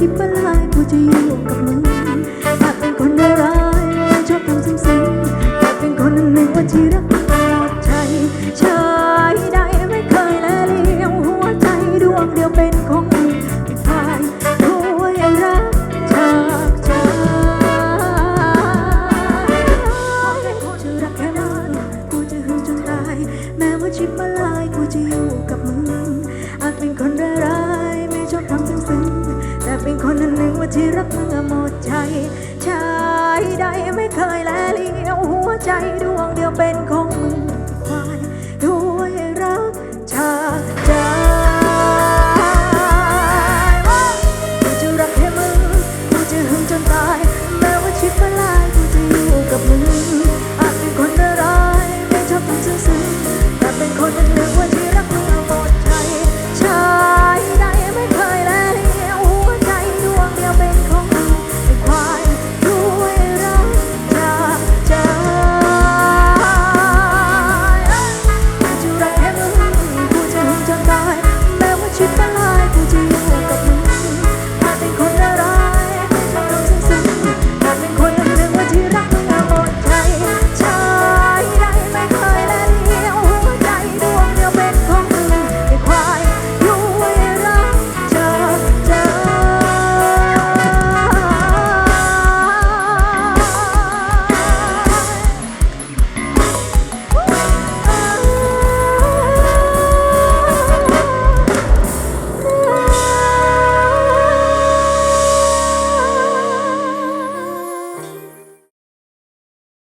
ชิบเป็นลายกูจะอยู่กับมึง ที่รักเมื่อหมดใจชายใดไม่เคยแลเลี้ยวหัวใจดวงเดียวเป็นคน